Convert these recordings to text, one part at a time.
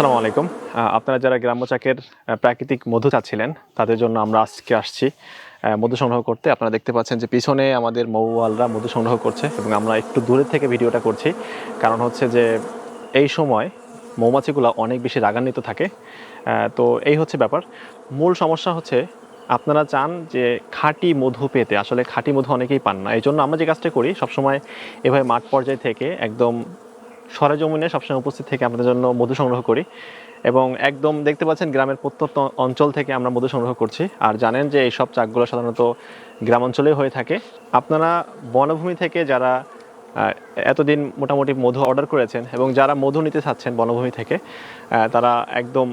আসসালামু আলাইকুম। আপনারা যারা গ্রাম্য চাকের প্রাকৃতিক মধু চাচ্ছিলেন, তাদের জন্য আমরা আজকে আসছি মধু সংগ্রহ করতে। আপনারা দেখতে পাচ্ছেন যে পিছনে আমাদের মৌয়ালরা মধু সংগ্রহ করছে এবং আমরা একটু দূরের থেকে ভিডিওটা করছি। কারণ হচ্ছে যে এই সময় মৌমাছিগুলো অনেক বেশি রাগান্বিত থাকে। তো এই হচ্ছে ব্যাপার। মূল সমস্যা হচ্ছে আপনারা চান যে খাঁটি মধু পেতে। আসলে খাঁটি মধু অনেকেই পান না। এই জন্য আমরা যে কাজটা করি, সবসময় এভাবে মাঠ পর্যায় থেকে একদম সরেজমিনে সবসময় উপস্থিত থেকে আপনাদের জন্য মধু সংগ্রহ করি এবং একদম দেখতে পাচ্ছেন গ্রামের প্রত্যন্ত অঞ্চল থেকে আমরা মধু সংগ্রহ করছি। আর জানেন যে এইসব চাকগুলো সাধারণত গ্রাম অঞ্চলেই হয়ে থাকে। আপনারা বনভূমি থেকে যারা এতদিন মোটামুটি মধু অর্ডার করেছেন এবং যারা মধু নিতে চাচ্ছেন বনভূমি থেকে তারা একদম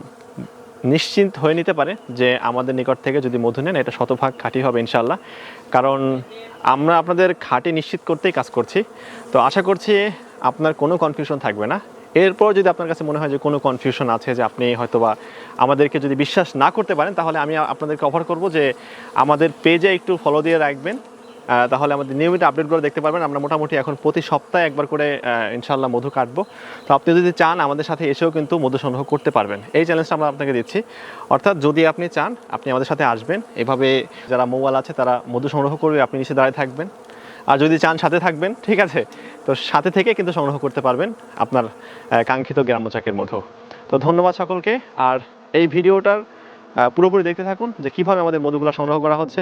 নিশ্চিন্ত হয়ে নিতে পারে যে আমাদের নিকট থেকে যদি মধু নেন, এটা শতভাগ খাঁটি হবে ইনশাল্লাহ কারণ আমরা আপনাদের খাঁটি নিশ্চিত করতেই কাজ করছি। তো আশা করছি আপনার কোনো কনফিউশন থাকবে না। এরপর যদি আপনার কাছে মনে হয় যে কোনো কনফিউশন আছে যে আপনি হয়তোবা আমাদেরকে যদি বিশ্বাস না করতে পারেন, তাহলে আমি আপনাদেরকে অফার করব যে আমাদের পেজে একটু ফলো দিয়ে রাখবেন। তাহলে আমাদের নিয়মিত আপডেটগুলো দেখতে পারবেন। আমরা মোটামুটি এখন প্রতি সপ্তাহে একবার করে ইনশাল্লাহ মধু কাটবো। তো আপনি যদি চান, আমাদের সাথে এসেও কিন্তু মধু সংগ্রহ করতে পারবেন। এই চ্যালেঞ্জটা আমরা আপনাকে দিচ্ছি। অর্থাৎ যদি আপনি চান, আপনি আমাদের সাথে আসবেন। এভাবে যারা মোবাইল আছে, তারা মধু সংগ্রহ করবে, আপনি নিচে দাঁড়িয়ে থাকবেন। আর যদি চান, সাথে থাকবেন, ঠিক আছে? তো সাথে থেকে কিন্তু সংগ্রহ করতে পারবেন আপনার কাঙ্ক্ষিত গ্রাম্যচাকের মধু। তো ধন্যবাদ সকলকে। আর এই ভিডিওটার পুরোপুরি দেখতে থাকুন যে কীভাবে আমাদের মধুগুলো সংগ্রহ করা হচ্ছে।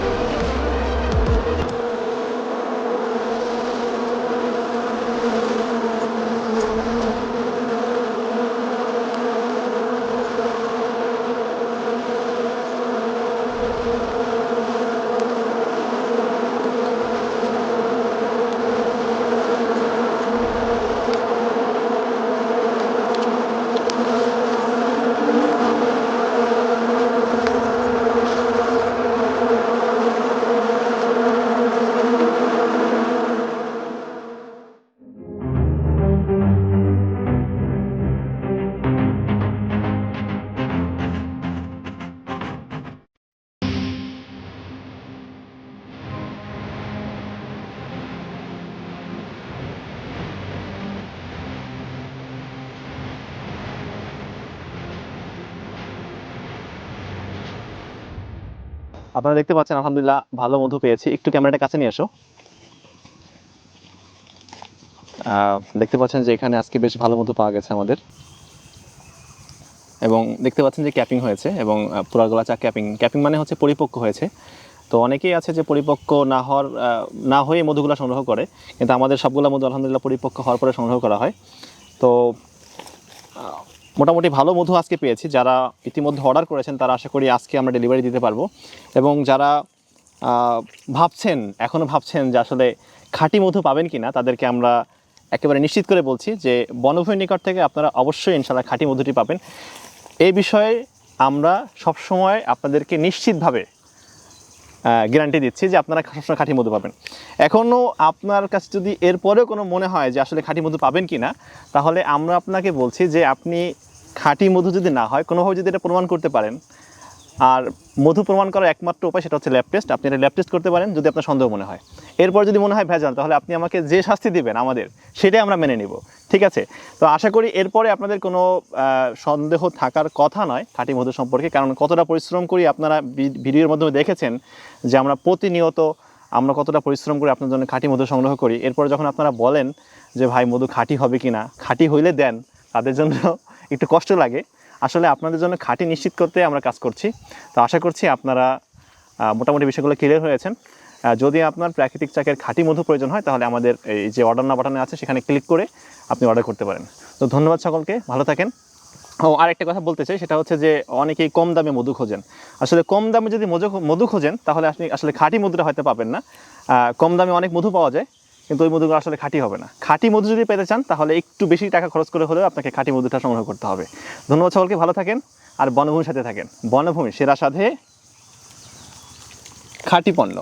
আপনারা দেখতে পাচ্ছেন, আলহামদুলিল্লাহ ভালো মধু পেয়েছি। একটু ক্যামেরাটা কাছে নিয়ে এসো। দেখতে পাচ্ছেন যে এখানে আজকে বেশ ভালো মধু পাওয়া গেছে আমাদের। এবং দেখতে পাচ্ছেন যে ক্যাপিং হয়েছে এবং পুরাগোলা চা ক্যাপিং। ক্যাপিং মানে হচ্ছে পরিপক্ক হয়েছে। তো অনেকেই আছে যে পরিপক্ক না হওয়ার না হয়ে মধুগুলো সংগ্রহ করে, কিন্তু আমাদের সবগুলো মধু আলহামদুলিল্লাহ পরিপক্ক হওয়ার পরে সংগ্রহ করা হয়। তো মোটামুটি ভালো মধু আজকে পেয়েছি। যারা ইতিমধ্যে অর্ডার করেছেন, তারা আশা করি আজকে আমরা ডেলিভারি দিতে পারব। এবং যারা ভাবছেন এখনও ভাবছেন যে আসলে খাঁটি মধু পাবেন কি না তাদেরকে আমরা একেবারে নিশ্চিত করে বলছি যে বনভূমির নিকট থেকে আপনারা অবশ্যই ইনশাল্লাহ খাঁটি মধুটি পাবেন। এই বিষয়ে আমরা সবসময় আপনাদেরকে নিশ্চিতভাবে গ্যারান্টি দিচ্ছি যে আপনারা সবসময় খাঁটি মধু পাবেন। এখনও আপনার কাছে যদি এরপরেও কোনো মনে হয় যে আসলে খাঁটি মধু পাবেন কি না তাহলে আমরা আপনাকে বলছি যে আপনি খাঁটি মধু যদি না হয়, কোনোভাবে যদি এটা প্রমাণ করতে পারেন, আর মধু প্রমাণ করার একমাত্র উপায় সেটা হচ্ছে ল্যাব টেস্ট আপনি এটা ল্যাব টেস্ট করতে পারেন যদি আপনার সন্দেহ মনে হয়। এরপর যদি মনে হয় ভেজাল, তাহলে আপনি আমাকে যে শাস্তি দিবেন আমাদের, সেটাই আমরা মেনে নিব। ঠিক আছে? তো আশা করি এরপরে আপনাদের কোনো সন্দেহ থাকার কথা নয় খাঁটি মধু সম্পর্কে, কারণ কতটা পরিশ্রম করি আপনারা ভিডিওর মাধ্যমে দেখেছেন যে আমরা প্রতিনিয়ত, আমরা কতটা পরিশ্রম করে আপনার জন্য খাঁটি মধু সংগ্রহ করি। এরপর যখন আপনারা বলেন যে, ভাই, মধু খাঁটি হবে কি না খাঁটি হইলে দেন, তাদের জন্য একটু কষ্ট লাগে। আসলে আপনাদের জন্য খাঁটি নিশ্চিত করতে আমরা কাজ করছি। তো আশা করছি আপনারা মোটামুটি বিষয়গুলো ক্লিয়ার হয়েছেন। যদি আপনার প্রাকৃতিক চাকের খাঁটি মধু প্রয়োজন হয়, তাহলে আমাদের এই যে অর্ডার না বাটনে আছে, সেখানে ক্লিক করে আপনি অর্ডার করতে পারেন। তো ধন্যবাদ সকলকে, ভালো থাকেন। ও, আরেকটা কথা বলতে চাই, সেটা হচ্ছে যে অনেকেই কম দামে মধু খোঁজেন। আসলে কম দামে যদি মধু মধু খোঁজেন, তাহলে আপনি আসলে খাঁটি মধুটা হয়তো পাবেন না। কম দামে অনেক মধু পাওয়া যায়, কিন্তু ওই মধুগুলো আসলে খাঁটি হবে না। খাঁটি মধু যদি পেতে চান, তাহলে একটু বেশি টাকা খরচ করে হলেও আপনাকে খাঁটি মধুটা সংগ্রহ করতে হবে। ধন্যবাদ সকলকে, ভালো থাকেন, আর বনভূমির সাথে থাকেন। বনভূমি, সেরা সাধে খাঁটি পণ্য।